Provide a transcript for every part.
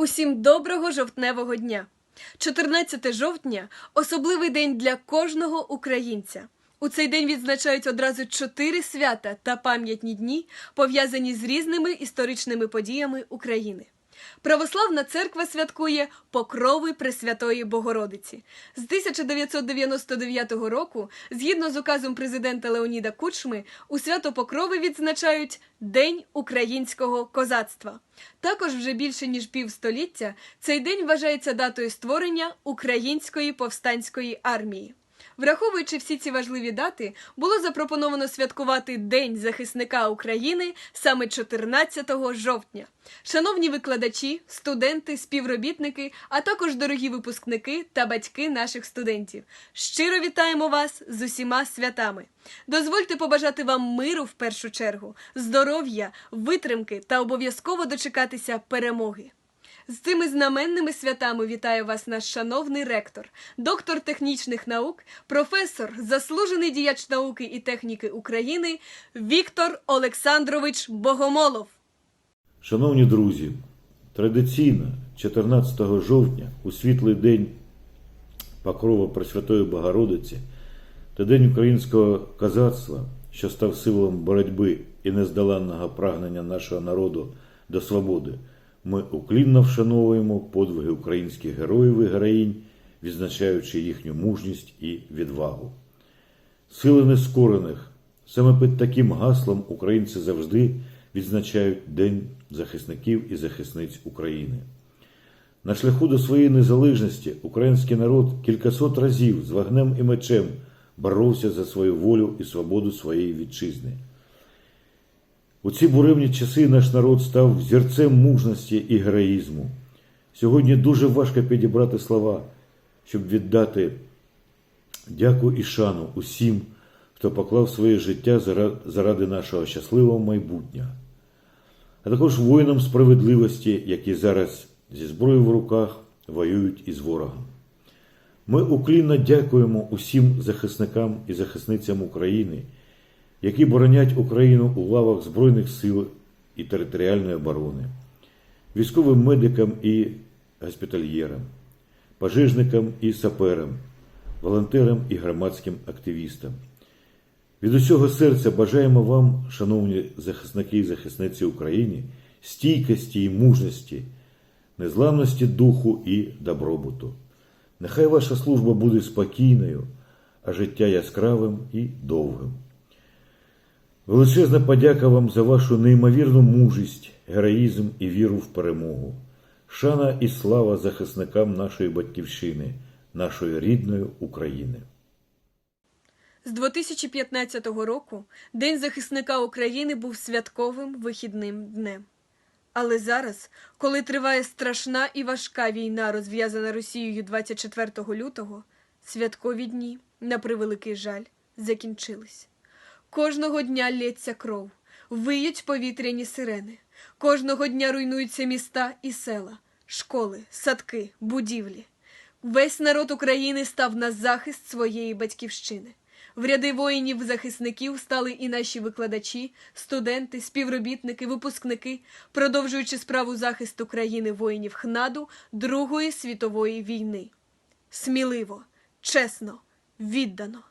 Усім доброго жовтневого дня. 14 жовтня особливий день для кожного українця. У цей день відзначають одразу чотири свята та пам'ятні дні, пов'язані з різними історичними подіями України. Православна церква святкує Покрови Пресвятої Богородиці. З 1999 року, згідно з указом президента Леоніда Кучми, у свято Покрови відзначають День українського козацтва. Також вже більше ніж півстоліття цей день вважається датою створення Української повстанської армії. Враховуючи всі ці важливі дати, було запропоновано святкувати День захисника України саме 14 жовтня. Шановні викладачі, студенти, співробітники, а також дорогі випускники та батьки наших студентів. Щиро вітаємо вас з усіма святами. Дозвольте побажати вам миру в першу чергу, здоров'я, витримки та обов'язково дочекатися перемоги. З цими знаменними святами вітає вас наш шановний ректор, доктор технічних наук, професор, заслужений діяч науки і техніки України Віктор Олександрович Богомолов. Шановні друзі, традиційно 14 жовтня у світлий день Покрова Пресвятої Богородиці та День українського козацтва, що став символом боротьби і нездоланного прагнення нашого народу до свободи, ми уклінно вшановуємо подвиги українських героїв і героїнь, відзначаючи їхню мужність і відвагу. Сили нескорених. Саме під таким гаслом українці завжди відзначають День захисників і захисниць України. На шляху до своєї незалежності український народ кількасот разів з вогнем і мечем боровся за свою волю і свободу своєї вітчизни. У ці буремні часи наш народ став взірцем мужності і героїзму. Сьогодні дуже важко підібрати слова, щоб віддати дяку і шану усім, хто поклав своє життя заради нашого щасливого майбутнього, а також воїнам справедливості, які зараз зі зброєю в руках воюють із ворогом. Ми уклінно дякуємо усім захисникам і захисницям України, які боронять Україну у лавах Збройних сил і територіальної оборони, військовим медикам і госпітальєрам, пожежникам і саперам, волонтерам і громадським активістам. Від усього серця бажаємо вам, шановні захисники і захисниці України, стійкості і мужності, незламності духу і добробуту. Нехай ваша служба буде спокійною, а життя яскравим і довгим. Величезна подяка вам за вашу неймовірну мужість, героїзм і віру в перемогу. Шана і слава захисникам нашої батьківщини, нашої рідної України. З 2015 року День захисника України був святковим вихідним днем. Але зараз, коли триває страшна і важка війна, розв'язана Росією 24 лютого, святкові дні, на превеликий жаль, закінчились. Кожного дня лється кров, виють повітряні сирени. Кожного дня руйнуються міста і села, школи, садки, будівлі. Весь народ України став на захист своєї батьківщини. В ряди воїнів-захисників стали і наші викладачі, студенти, співробітники, випускники, продовжуючи справу захисту країни воїнів ХНАДу Другої світової війни. Сміливо, чесно, віддано.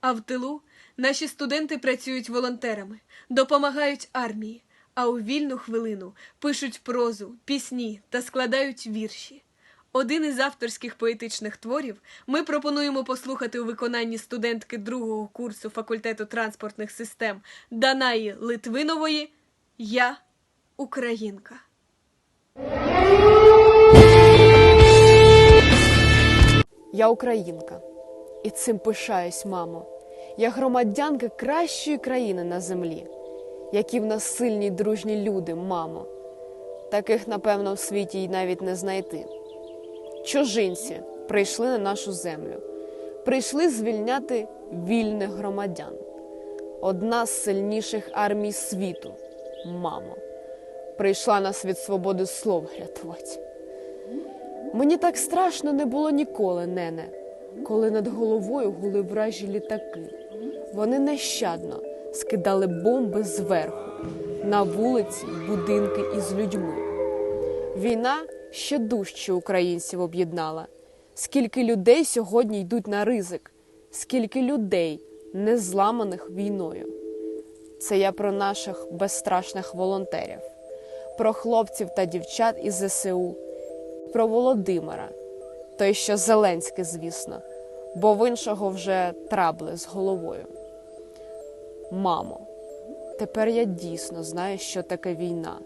А в тилу наші студенти працюють волонтерами, допомагають армії, а у вільну хвилину пишуть прозу, пісні та складають вірші. Один із авторських поетичних творів ми пропонуємо послухати у виконанні студентки другого курсу факультету транспортних систем Данаї Литвинової Я Українка. Я українка, і цим пишаюсь, мамо. Я громадянка кращої країни на землі, які в нас сильні дружні люди, мамо. Таких, напевно, в світі й навіть не знайти. Чужинці прийшли на нашу землю, прийшли звільняти вільних громадян. Одна з сильніших армій світу, мамо, прийшла нас від свободи слова рятувати. Мені так страшно не було ніколи, нене, коли над головою гули вражі літаки. Вони нещадно скидали бомби зверху на вулиці будинки із людьми. Війна ще дужче українців об'єднала. Скільки людей сьогодні йдуть на ризик, скільки людей, не зламаних війною. Це я про наших безстрашних волонтерів, про хлопців та дівчат із ЗСУ, про Володимира, той, що Зеленський, звісно, бо в іншого вже трабли з головою. Мамо, тепер я дійсно знаю, що таке війна.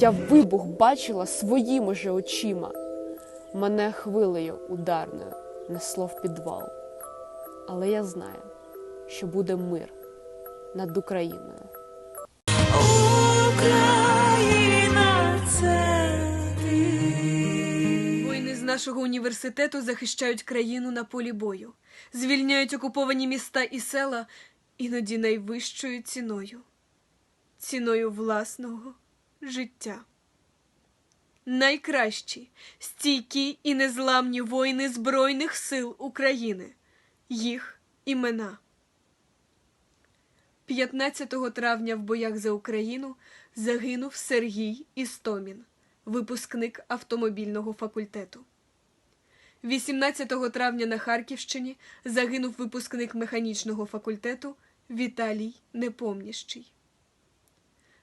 Я вибух бачила своїми же очима. Мене хвилею ударною несло в підвал. Але я знаю, що буде мир над Україною. Нашого університету захищають країну на полі бою, звільняють окуповані міста і села іноді найвищою ціною ціною власного життя. Найкращі, стійкі і незламні воїни Збройних сил України. Їх імена. 15 травня в боях за Україну загинув Сергій Істомін, випускник автомобільного факультету. 18 травня на Харківщині загинув випускник механічного факультету Віталій Непомніщий.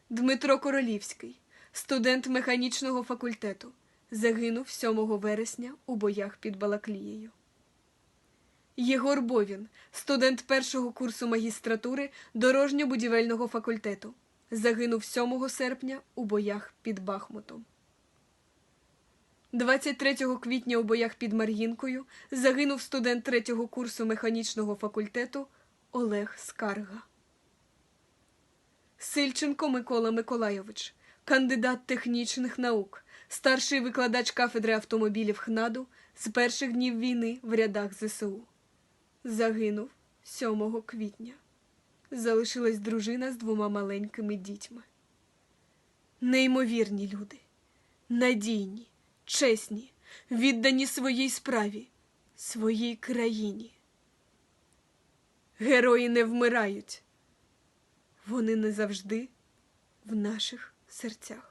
Дмитро Королівський, студент механічного факультету, загинув 7 вересня у боях під Балаклією. Єгор Бовін, студент першого курсу магістратури дорожньо-будівельного факультету, загинув 7 серпня у боях під Бахмутом. 23 квітня у боях під Мар'їнкою загинув студент третього курсу механічного факультету Олег Скарга. Сильченко Микола Миколайович, кандидат технічних наук, старший викладач кафедри автомобілів ХНАДу з перших днів війни в рядах ЗСУ. Загинув 7 квітня. Залишилась дружина з двома маленькими дітьми. Неймовірні люди, надійні, чесні, віддані своїй справі, своїй країні. Герої не вмирають. Вони не завжди в наших серцях.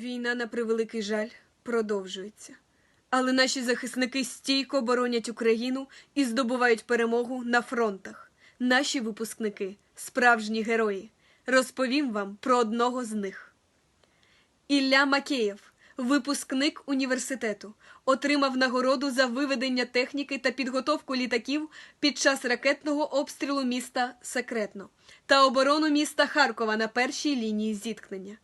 Війна, на превеликий жаль, продовжується. Але наші захисники стійко боронять Україну і здобувають перемогу на фронтах. Наші випускники справжні герої. Розповім вам про одного з них. Ілля Макеєв, випускник університету, отримав нагороду за виведення техніки та підготовку літаків під час ракетного обстрілу міста Секретно та оборону міста Харкова на першій лінії зіткнення.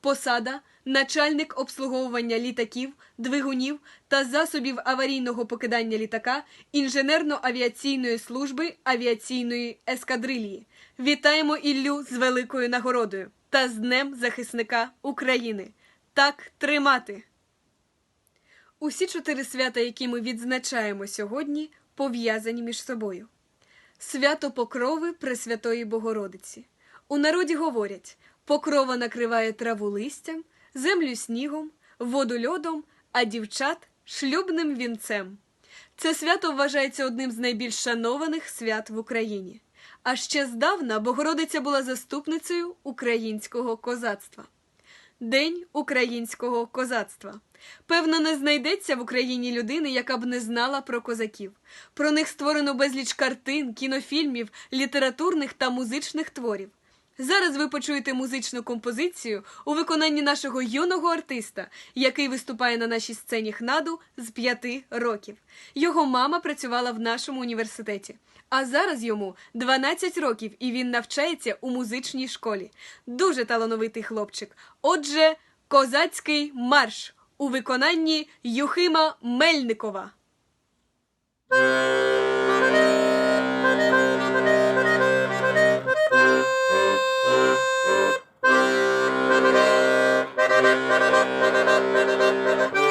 Посада начальник обслуговування літаків, двигунів та засобів аварійного покидання літака інженерно-авіаційної служби авіаційної ескадрилії. Вітаємо Іллю з великою нагородою. та з Днем захисника України. Так тримати! Усі чотири свята, які ми відзначаємо сьогодні, пов'язані між собою. Свято Покрови Пресвятої Богородиці. У народі говорять: покрова накриває траву листям, землю снігом, воду льодом, а дівчат шлюбним вінцем. Це свято вважається одним з найбільш шанованих свят в Україні. А ще здавна Богородиця була заступницею українського козацтва. День українського козацтва. Певно, не знайдеться в Україні людини, яка б не знала про козаків. Про них створено безліч картин, кінофільмів, літературних та музичних творів. Зараз ви почуєте музичну композицію у виконанні нашого юного артиста, який виступає на нашій сцені ХНАДу з п'яти років. Його мама працювала в нашому університеті. А зараз йому 12 років, і він навчається у музичній школі. Дуже талановитий хлопчик. Отже, козацький марш у виконанні Юхима Мельникова. Thank you.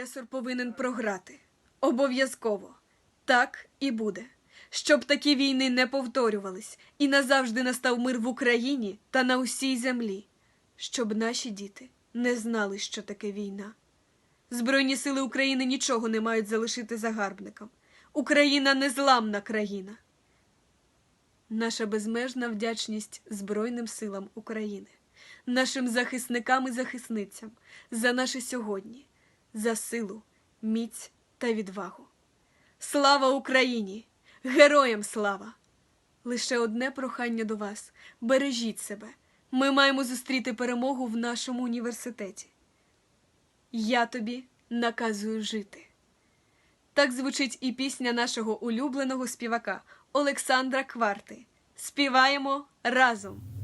Агресор повинен програти. Обов'язково. Так і буде. Щоб такі війни не повторювались і назавжди настав мир в Україні та на усій землі. Щоб наші діти не знали, що таке війна. Збройні сили України нічого не мають залишити загарбникам. Україна незламна країна. Наша безмежна вдячність Збройним силам України, нашим захисникам і захисницям за наше сьогодні, за силу, міць та відвагу. Слава Україні! Героям слава! Лише одне прохання до вас: бережіть себе. Ми маємо зустріти перемогу в нашому університеті. Я тобі наказую жити. Так звучить і пісня нашого улюбленого співака Олександра Кварти. Співаємо разом.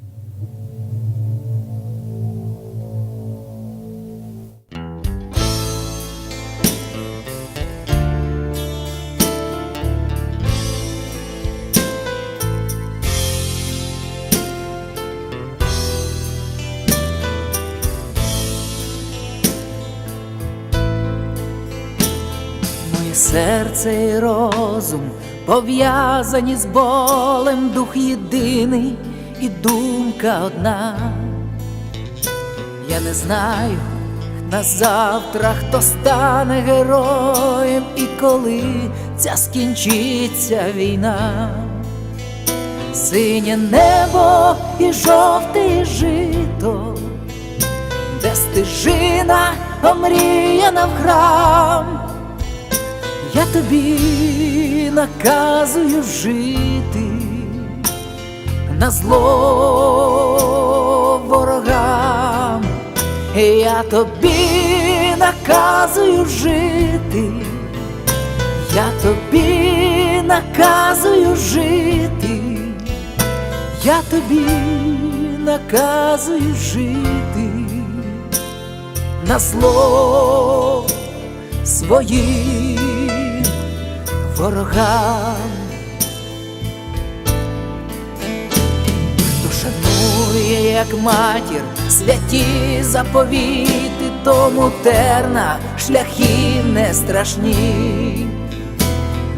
Серце і розум пов'язані з болем, дух єдиний і думка одна. Я не знаю на завтра, хто стане героєм і коли ця скінчиться війна. Синє небо і жовте жито, де стежина омріяна в храм. Я тобі наказую жити на зло ворогам. Я тобі наказую жити, я тобі наказую жити, я тобі наказую жити на зло своїм ворогам. Хто шанує, як матір, святі заповіти, тому терна шляхи не страшні.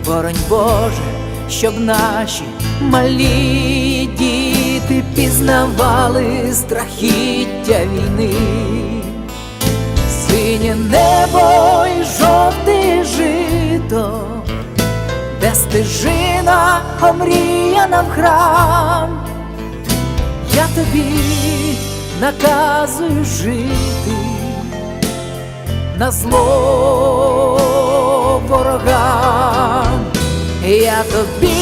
Боронь Боже, щоб наші малі діти пізнавали страхіття війни. Стежина омріяна в храм. Я тобі наказую жити на зло ворогам. Я тобі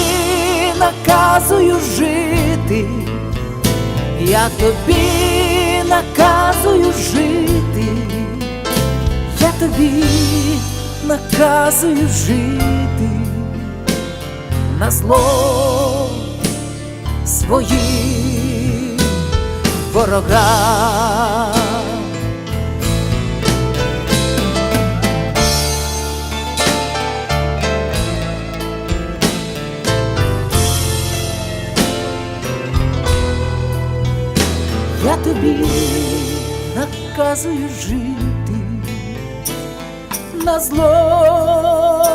наказую жити, я тобі наказую жити, я тобі наказую жити на зло своїм ворогам. Я тобі наказую жити на зло